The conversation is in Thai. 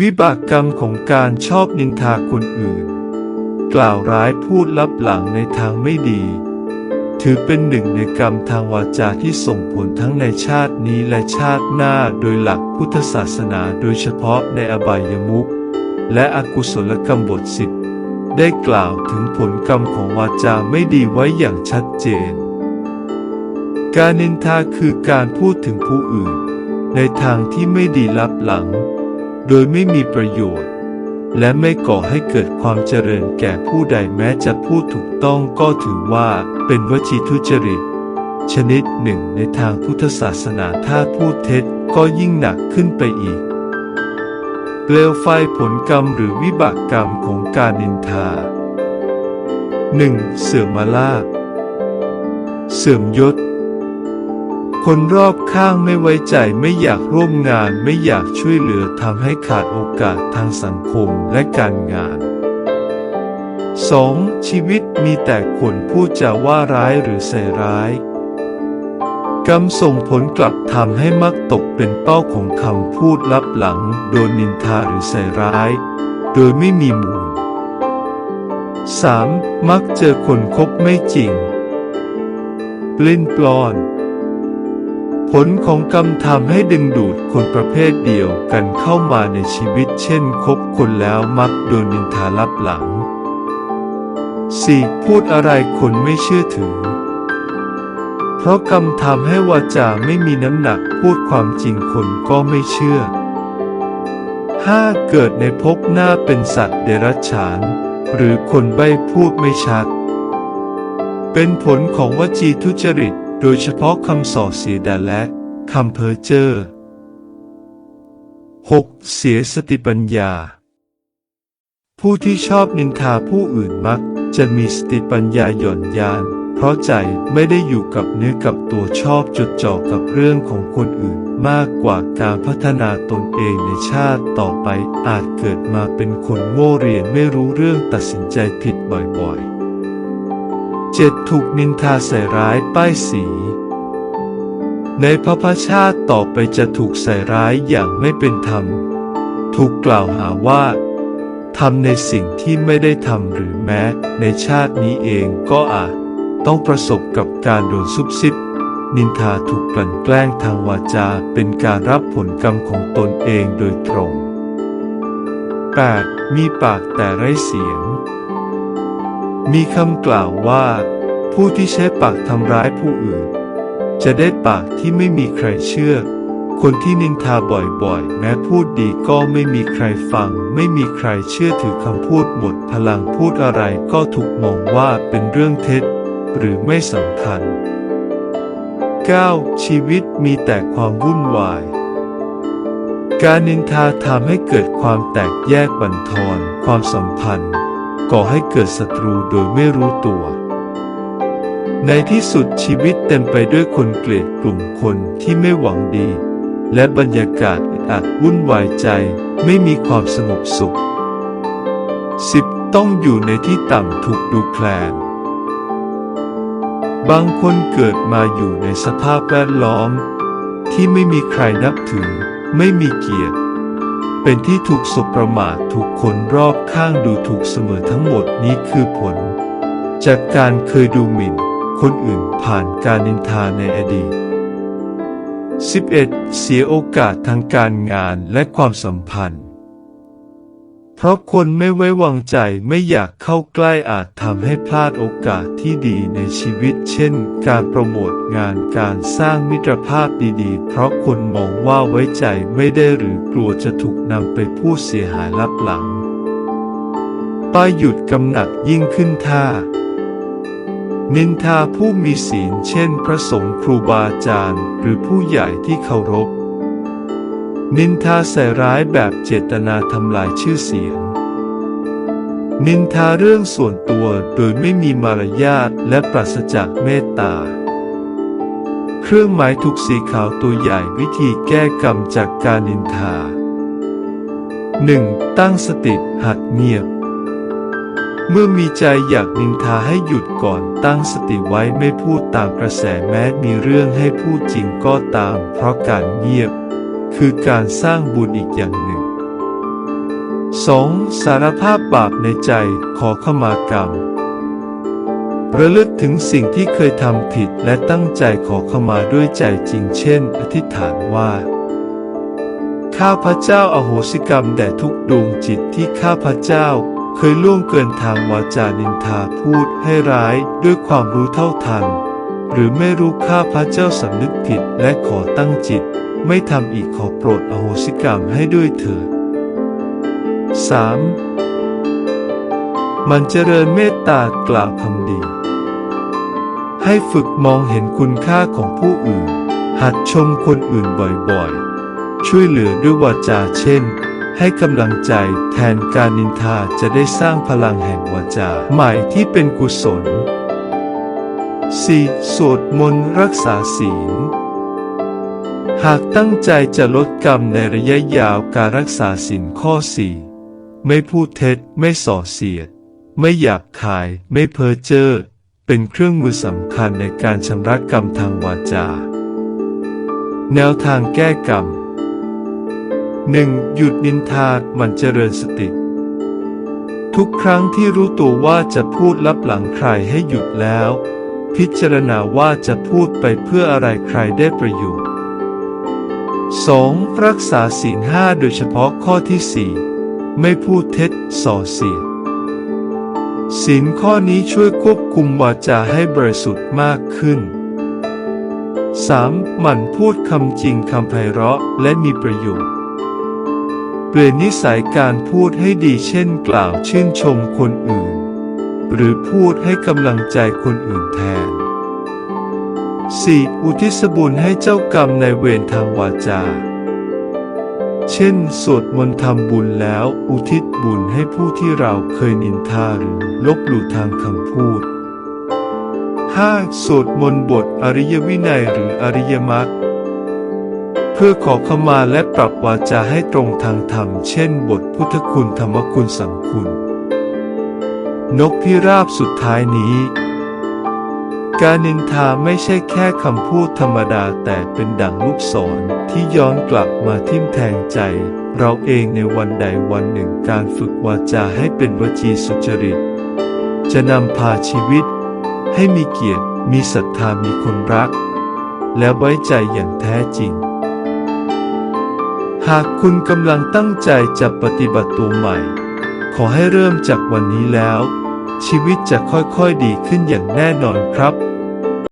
วิบากกรรมของการชอบนินทาคนอื่น กล่าวร้ายพูดลับหลังในทางไม่ดี ถือเป็นหนึ่งในกรรมทางวาจาที่ส่งผลทั้งในชาตินี้และชาติหน้าโดยหลักพุทธศาสนาโดยเฉพาะในอบายมุขและอกุศลกรรมบทสิบได้กล่าวถึงผลกรรมของวาจาไม่ดีไว้อย่างชัดเจน การนินทาคือการพูดถึงผู้อื่น ในทางที่ไม่ดีลับหลัง โดยไม่มีประโยชน์ และไม่ก่อให้เกิดความเจริญแก่ผู้ใดแม้จะพูดถูกต้องก็ถือว่าเป็นวจีทุจริต ชนิดหนึ่งในทางพุทธศาสนาถ้าพูดเท็จก็ยิ่งหนักขึ้นไปอีกเปลวไฟผลกรรมหรือวิบากกรรมของการนินทา 1. เสื่อมมาลาเสื่อมยศ คนรอบข้างไม่ไว้ใจไม่อยากร่วมงานไม่อยากช่วยเหลือทำให้ขาดโอกาสทางสังคมและการงาน 2. ชีวิตมีแต่คนพูดจาว่าร้ายหรือใส่ร้าย กรรมส่งผลกลับทำให้มักตกเป็นเป้าของคำพูดลับหลัง โดนนินทาหรือใส่ร้าย โดยไม่มีมูล 3. มักเจอคนคบไม่จริง ปลิ้นปลอน ผลของกรรมทำให้ดึงดูดคนประเภทเดียวกันเข้ามาในชีวิตเช่นคบคนแล้วมักโดนนินทาลับหลัง 4. พูดอะไรคนไม่เชื่อถือ เพราะกรรมทำให้วาจาไม่มีน้ำหนักพูดความจริงคนก็ไม่เชื่อ 5. เกิดในภพหน้าเป็นสัตว์เดรัจฉาน หรือคนใบ้พูดไม่ชัด เป็นผลของวจีทุจริต โดยเฉพาะคำส่อเสียดและคำเพ้อเจ้อ 6. เสียสติปัญญา ผู้ที่ชอบนินทาผู้อื่นมัก จะมีสติปัญญาหย่อนยาน เพราะใจไม่ได้อยู่กับเนื้อกับตัวชอบจดจ่อกับเรื่องของคนอื่นมากกว่าการพัฒนาตนเองในชาติต่อไปอาจเกิดมาเป็นคนโง่เรียนไม่รู้เรื่องตัดสินใจผิดบ่อยๆ 7. ถูกนินทาใส่ร้ายป้ายสี ในพระพชาติต่อไปจะถูกใส่ร้ายอย่างไม่เป็นธรรม ถูกกล่าวหาว่าทำในสิ่งที่ไม่ได้ทำหรือแม้ในชาตินี้เองก็อาจต้องประสบกับการโดนซุบซิบ นินทาถูกกลั่นแกล้งทางวาจาเป็นการรับผลกรรมของตนเองโดยตรง 8. มีปากแต่ไร้เสียง มีคำกล่าวว่า ผู้ที่ใช้ปากทำร้ายผู้อื่น จะได้ปากที่ไม่มีใครเชื่อ คนที่นินทาบ่อยๆ แม้พูดดีก็ไม่มีใครฟัง ไม่มีใครเชื่อถือคำพูดหมดพลังพูดอะไรก็ถูกมองว่าเป็นเรื่องเท็จ หรือไม่สำคัญ 9. ชีวิตมีแต่ความวุ่นวาย การนินทาทำให้เกิดความแตกแยกบั่นทอนความสัมพันธ์ ก่อให้เกิดศัตรูโดยไม่รู้ตัว ในที่สุดชีวิตเต็มไปด้วยคนเกลียดกลุ่มคนที่ไม่หวังดี และบรรยากาศอัดวุ่นวายใจไม่มีความสงบสุข 10. ต้องอยู่ในที่ต่ำถูกดูแคลนบางคนเกิดมาอยู่ในสภาพแวดล้อม ที่ไม่มีใครนับถือ ไม่มีเกียรติ เป็นที่ถูกสบประมาทถูกคนรอบข้างดูถูกเสมอทั้งหมดนี้คือผล จากการเคยดูหมิ่น คนอื่นผ่านการนินทาในอดีต 11. เสียโอกาสทางการงานและความสัมพันธ์ เพราะคนไม่ไว้วางใจไม่อยากเข้าใกล้อาจทำให้พลาดโอกาสที่ดีในชีวิต เช่น การโปรโมทงานการสร้างมิตรภาพดีๆ เพราะคนมองว่าไว้ใจไม่ได้หรือกลัวจะถูกนำไปพูดเสียหายลับหลังป้ายหยุดกำหนักยิ่งขึ้นท่า นินทาผู้มีศีลเช่นพระสงฆ์ครูบาอาจารย์ หรือผู้ใหญ่ที่เคารพ นินทาใส่ร้ายแบบเจตนาทำลายชื่อเสียง นินทาเรื่องส่วนตัวโดยไม่มีมารยาทและปราศจากเมตตา เครื่องหมายถูกสีขาวตัวใหญ่วิธีแก้กรรมจากการนินทา 1. ตั้งสติหัดเงียบ เมื่อมีใจอยากนินทาให้หยุดก่อนตั้งสติไว้ไม่พูดตามกระแสแม้มีเรื่องให้พูดจริงก็ตาม เพราะการเงียบ คือการสร้างบุญอีกอย่างหนึ่ง 2. สารภาพบาปในใจขอขมากรรม ระลึกถึงสิ่งที่เคยทำผิดและตั้งใจขอขมาด้วยใจจริง เช่น อธิษฐานว่า ข้าพระเจ้าอาโหสิกรรมแด่ทุกดวงจิตที่ข้าพระเจ้าเคยล่วงเกินทางวาจานินทาพูดให้ร้ายด้วยความรู้เท่าทัน หรือไม่รู้ข้าพระเจ้าสำนึกผิดและขอตั้งจิต ไม่ทำอีกขอโปรดอโหสิกรรมให้ด้วยเถิด 3. มันเจริญเมตตากล่าวคำดี ให้ฝึกมองเห็นคุณค่าของผู้อื่น หัดชมคนอื่นบ่อยๆ ช่วยเหลือด้วยวาจาเช่น ให้กำลังใจแทนการนินทาจะได้สร้างพลังแห่งวาจาใหม่ที่เป็นกุศล 4. สวดมนต์รักษาศีล หากตั้งใจจะลดกรรมในระยะยาวการรักษาศีลข้อ4ไม่พูดเท็จไม่ส่อเสียด ไม่หยาบคายไม่เพ้อเจ้อเป็นเครื่องมือสำคัญในการชำระกรรมทางวาจา แนวทางแก้กรรม 1. หยุดนินทามันเจริญสติ ทุกครั้งที่รู้ตัวว่าจะพูดลับหลังใครให้หยุดแล้ว พิจารณาว่าจะพูดไปเพื่ออะไรใครได้ประโยชน์ 2. รักษาศีลห้าโดยเฉพาะข้อที่ 4 ไม่พูดเท็จส่อเสียดศีลข้อนี้ช่วยควบคุมวาจาให้บริสุทธิ์มากขึ้น 3. หมั่นพูดคำจริงคำไพเราะและมีประโยชน์ เปลี่ยนนิสัยการพูดให้ดีเช่นกล่าวชื่นชมคนอื่น หรือพูดให้กำลังใจคนอื่นแทน 4. อุทิศบุญให้เจ้ากรรมในเวรทางวาจา เช่น สวดมนต์ทำบุญแล้ว อุทิศบุญให้ผู้ที่เราเคยนินทาหรือลบหลู่ทางคำพูด 5. สวดมนต์บทอริยวินัยหรืออริยมรรคเพื่อขอขมาและปรับวาจาให้ตรงทางธรรม เช่น บทพุทธคุณธรรมคุณสังคุณ นกพิราบสุดท้ายนี้ การนินทาไม่ใช่แค่คำพูดธรรมดาแต่เป็นดั่งลูกศรที่ย้อนกลับมาทิ่มแทงใจ เราเองในวันใดวันหนึ่งการฝึกวาจาให้เป็นวจีสุจริต จะนำพาชีวิต ให้มีเกียรติ มีศรัทธามีคนรัก และไว้ใจอย่างแท้จริง หากคุณกำลังตั้งใจจะปฏิบัติตัวใหม่ ขอให้เริ่มจากวันนี้แล้ว ชีวิตจะค่อยๆดีขึ้นอย่างแน่นอนครับ